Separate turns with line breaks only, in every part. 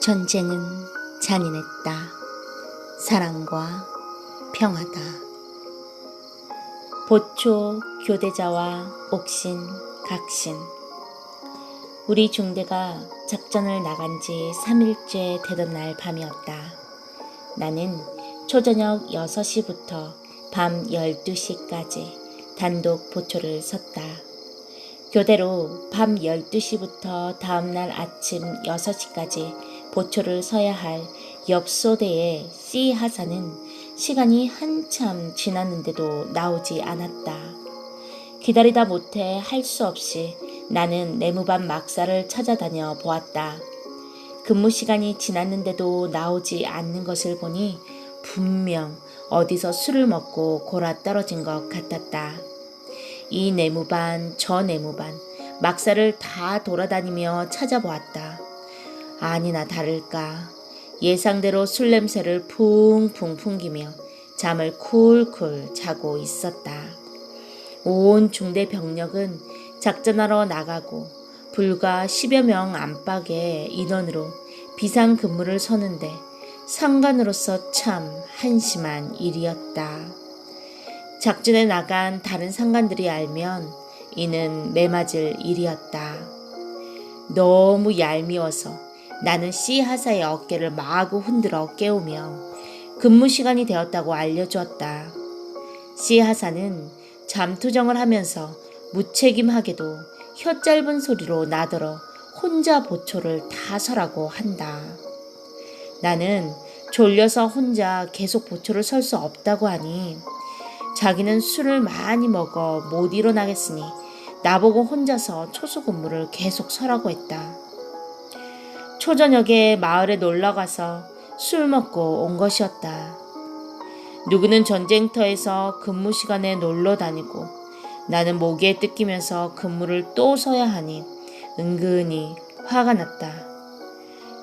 전쟁은 잔인했다. 사랑과 평화다. 보초, 교대자와 옥신, 각신. 우리 중대가 작전을 나간 지 3일째 되던 날 밤이었다. 나는 초저녁 6시부터 밤 12시까지 단독 보초를 섰다. 교대로 밤 12시부터 다음날 아침 6시까지 보초를 서야 할 옆소대의 C 하사는 시간이 한참 지났는데도 나오지 않았다. 기다리다 못해 할 수 없이 나는 내무반 막사를 찾아다녀 보았다. 근무 시간이 지났는데도 나오지 않는 것을 보니 분명 어디서 술을 먹고 골아 떨어진 것 같았다. 이 내무반, 저 내무반, 막사를 다 돌아다니며 찾아보았다. 아니나 다를까. 예상대로 술 냄새를 풍풍 풍기며 잠을 쿨쿨 자고 있었다. 온 중대 병력은 작전하러 나가고 불과 10여 명 안팎의 인원으로 비상 근무를 서는데 상관으로서 참 한심한 일이었다. 작전에 나간 다른 상관들이 알면 이는 매맞을 일이었다. 너무 얄미워서 나는 C 하사의 어깨를 마구 흔들어 깨우며 근무 시간이 되었다고 알려주었다. C 하사는 잠투정을 하면서 무책임하게도 혀 짧은 소리로 나더러 혼자 보초를 다 서라고 한다. 나는 졸려서 혼자 계속 보초를 설 수 없다고 하니 자기는 술을 많이 먹어 못 일어나겠으니 나보고 혼자서 초소 근무를 계속 서라고 했다. 초저녁에 마을에 놀러 가서 술 먹고 온 것이었다. 누구는 전쟁터에서 근무 시간에 놀러 다니고 나는 모기에 뜯기면서 근무를 또 서야 하니 은근히 화가 났다.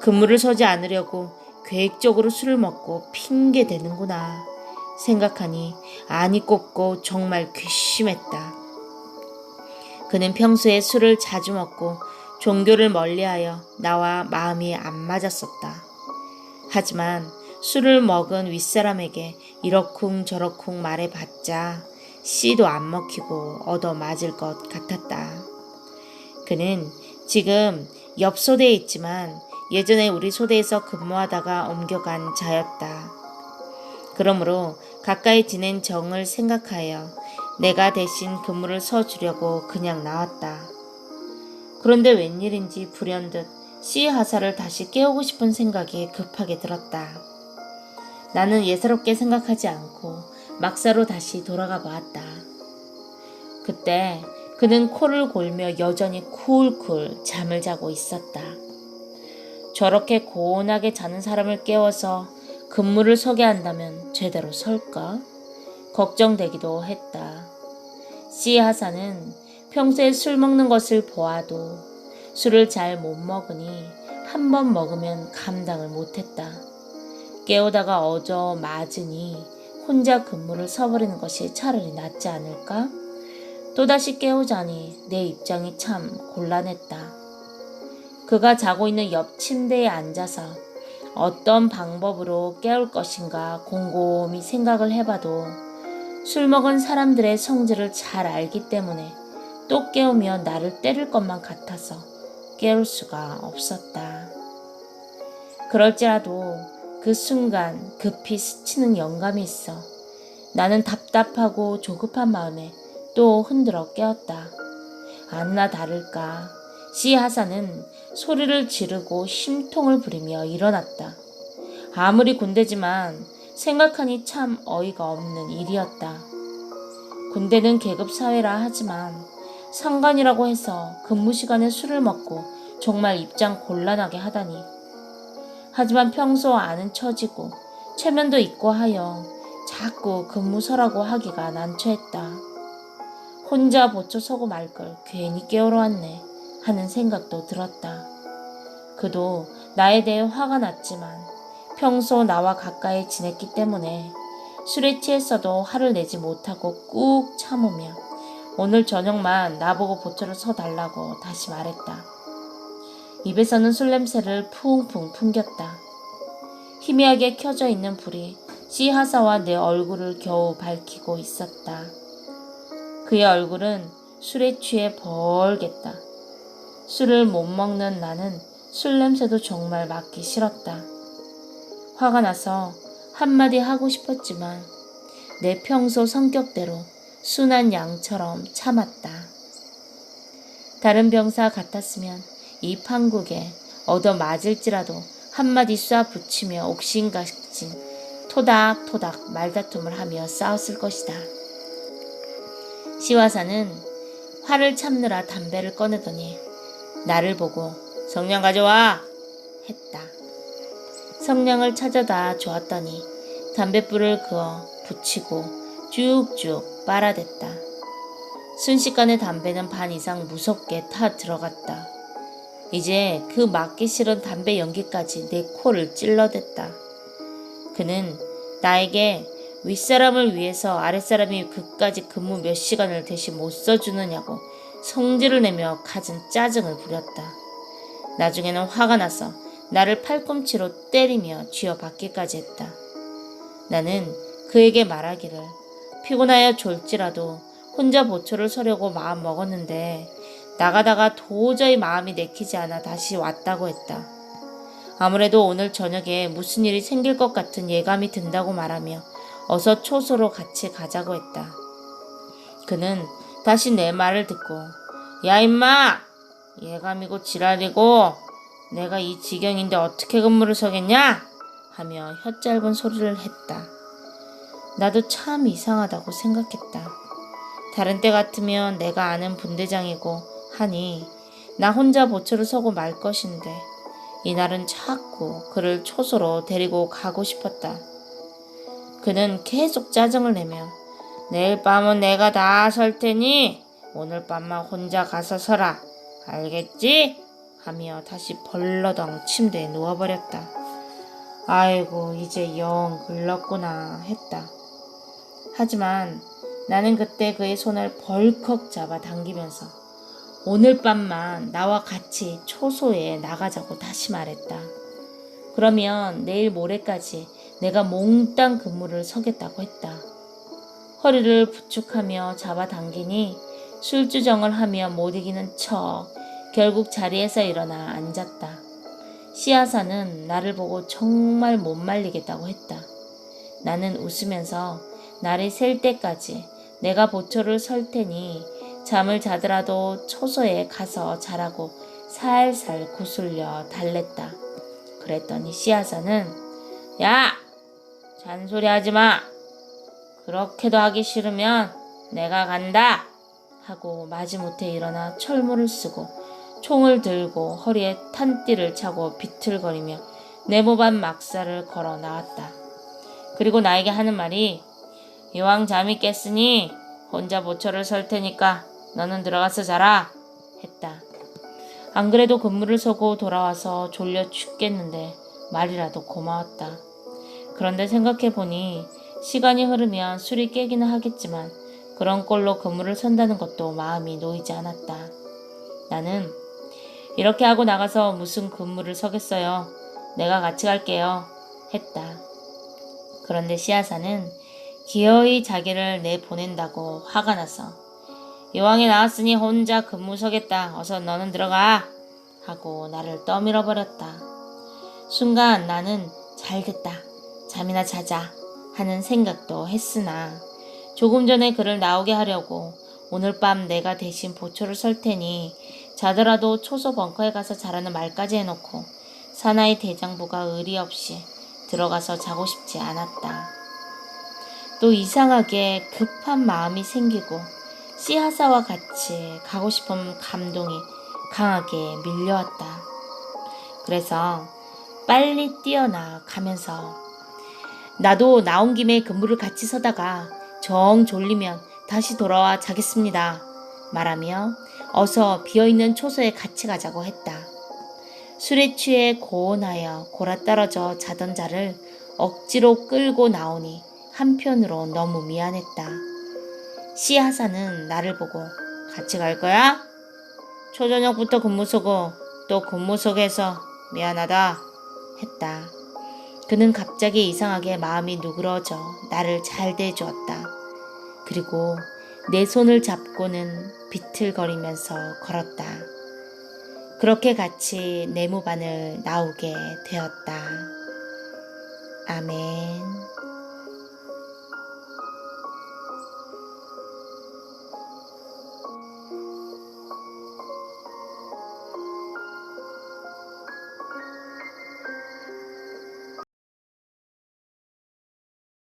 근무를 서지 않으려고 계획적으로 술을 먹고 핑계 대는구나 생각하니 안이 꼽고 정말 괘씸했다. 그는 평소에 술을 자주 먹고 종교를 멀리하여 나와 마음이 안 맞았었다. 하지만 술을 먹은 윗사람에게 이러쿵 저러쿵 말해봤자 씨도 안 먹히고 얻어 맞을 것 같았다. 그는 지금 옆 소대에 있지만 예전에 우리 소대에서 근무하다가 옮겨간 자였다. 그러므로 가까이 지낸 정을 생각하여 내가 대신 근무를 서주려고 그냥 나왔다. 그런데 웬일인지 불현듯 C 하사를 다시 깨우고 싶은 생각이 급하게 들었다. 나는 예사롭게 생각하지 않고 막사로 다시 돌아가 보았다. 그때 그는 코를 골며 여전히 쿨쿨 잠을 자고 있었다. 저렇게 고온하게 자는 사람을 깨워서 근무를 서게 한다면 제대로 설까? 걱정되기도 했다. C 하사는 평소에 술 먹는 것을 보아도 술을 잘 못 먹으니 한 번 먹으면 감당을 못했다. 깨우다가 어저 맞으니 혼자 근무를 서버리는 것이 차라리 낫지 않을까? 또다시 깨우자니 내 입장이 참 곤란했다. 그가 자고 있는 옆 침대에 앉아서 어떤 방법으로 깨울 것인가 곰곰이 생각을 해봐도 술 먹은 사람들의 성질을 잘 알기 때문에 또 깨우며 나를 때릴 것만 같아서 깨울 수가 없었다. 그럴지라도 그 순간 급히 스치는 영감이 있어 나는 답답하고 조급한 마음에 또 흔들어 깨었다. 안나 다를까 시 하사는 소리를 지르고 심통을 부리며 일어났다. 아무리 군대지만 생각하니 참 어이가 없는 일이었다. 군대는 계급 사회라 하지만 상관이라고 해서 근무 시간에 술을 먹고 정말 입장 곤란하게 하다니. 하지만 평소 아는 처지고 체면도 있고 하여 자꾸 근무서라고 하기가 난처했다. 혼자 보초 서고 말 걸 괜히 깨우러 왔네 하는 생각도 들었다. 그도 나에 대해 화가 났지만 평소 나와 가까이 지냈기 때문에 술에 취했어도 화를 내지 못하고 꾹 참으며 오늘 저녁만 나보고 보초를 서달라고 다시 말했다. 입에서는 술 냄새를 풍풍 풍겼다. 희미하게 켜져 있는 불이 시하사와 내 얼굴을 겨우 밝히고 있었다. 그의 얼굴은 술에 취해 벌겠다. 술을 못 먹는 나는 술 냄새도 정말 맡기 싫었다. 화가 나서 한마디 하고 싶었지만 내 평소 성격대로 순한 양처럼 참았다. 다른 병사 같았으면 이 판국에 얻어 맞을지라도 한마디 쏴 붙이며 옥신각신 토닥토닥 말다툼을 하며 싸웠을 것이다. 시화사는 화를 참느라 담배를 꺼내더니 나를 보고 성냥 가져와 했다. 성냥을 찾아다 주었더니 담뱃불을 그어 붙이고 쭉쭉 빨아댔다. 순식간에 담배는 반 이상 무섭게 타 들어갔다. 이제 그 맞기 싫은 담배 연기까지 내 코를 찔러댔다. 그는 나에게 윗사람을 위해서 아랫사람이 그까지 근무 몇 시간을 대신 못 써주느냐고 성질을 내며 갖은 짜증을 부렸다. 나중에는 화가 나서 나를 팔꿈치로 때리며 쥐어 받기까지 했다. 나는 그에게 말하기를 피곤하여 졸지라도 혼자 보초를 서려고 마음 먹었는데 나가다가 도저히 마음이 내키지 않아 다시 왔다고 했다. 아무래도 오늘 저녁에 무슨 일이 생길 것 같은 예감이 든다고 말하며 어서 초소로 같이 가자고 했다. 그는 다시 내 말을 듣고 야 임마 예감이고 지랄이고 내가 이 지경인데 어떻게 근무를 서겠냐 하며 혀 짧은 소리를 했다. 나도 참 이상하다고 생각했다. 다른 때 같으면 내가 아는 분대장이고 하니 나 혼자 보초를 서고 말 것인데 이날은 자꾸 그를 초소로 데리고 가고 싶었다. 그는 계속 짜증을 내며 내일 밤은 내가 다 설 테니 오늘 밤만 혼자 가서 서라. 알겠지? 하며 다시 벌러덩 침대에 누워버렸다. 아이고, 이제 영 글렀구나 했다. 하지만 나는 그때 그의 손을 벌컥 잡아 당기면서 오늘 밤만 나와 같이 초소에 나가자고 다시 말했다. 그러면 내일 모레까지 내가 몽땅 근무를 서겠다고 했다. 허리를 부축하며 잡아당기니 술주정을 하며 못 이기는 척 결국 자리에서 일어나 앉았다. 시아사는 나를 보고 정말 못 말리겠다고 했다. 나는 웃으면서 나를 셀 때까지 내가 보초를 설 테니 잠을 자더라도 초소에 가서 자라고 살살 구슬려 달랬다. 그랬더니 씨앗아는 야! 잔소리 하지 마! 그렇게도 하기 싫으면 내가 간다! 하고 마지못해 일어나 철문을 쓰고 총을 들고 허리에 탄띠를 차고 비틀거리며 네모반 막사를 걸어 나왔다. 그리고 나에게 하는 말이 이왕 잠이 깼으니 혼자 보초를 설 테니까 너는 들어가서 자라 했다. 안 그래도 근무를 서고 돌아와서 졸려 죽겠는데 말이라도 고마웠다. 그런데 생각해 보니 시간이 흐르면 술이 깨기는 하겠지만 그런 꼴로 근무를 선다는 것도 마음이 놓이지 않았다. 나는 이렇게 하고 나가서 무슨 근무를 서겠어요. 내가 같이 갈게요. 했다. 그런데 시아사는 기어이 자기를 내보낸다고 화가 나서 이왕에 나왔으니 혼자 근무 서겠다. 어서 너는 들어가. 하고 나를 떠밀어 버렸다. 순간 나는 잘 됐다. 잠이나 자자 하는 생각도 했으나 조금 전에 그를 나오게 하려고 오늘 밤 내가 대신 보초를 설 테니 자더라도 초소 벙커에 가서 자라는 말까지 해놓고 사나이 대장부가 의리 없이 들어가서 자고 싶지 않았다. 또 이상하게 급한 마음이 생기고 씨하사와 같이 가고 싶은 감동이 강하게 밀려왔다. 그래서 빨리 뛰어나 가면서 나도 나온 김에 근무를 같이 서다가 정 졸리면 다시 돌아와 자겠습니다. 말하며 어서 비어있는 초소에 같이 가자고 했다. 술에 취해 고온하여 골아 떨어져 자던 자를 억지로 끌고 나오니 한편으로 너무 미안했다. 시하사는 나를 보고 같이 갈 거야? 초저녁부터 근무 서고 또 근무 속에서 미안하다 했다. 그는 갑자기 이상하게 마음이 누그러져 나를 잘 대주었다. 그리고 내 손을 잡고는 비틀거리면서 걸었다. 그렇게 같이 내무반을 나오게 되었다. 아멘.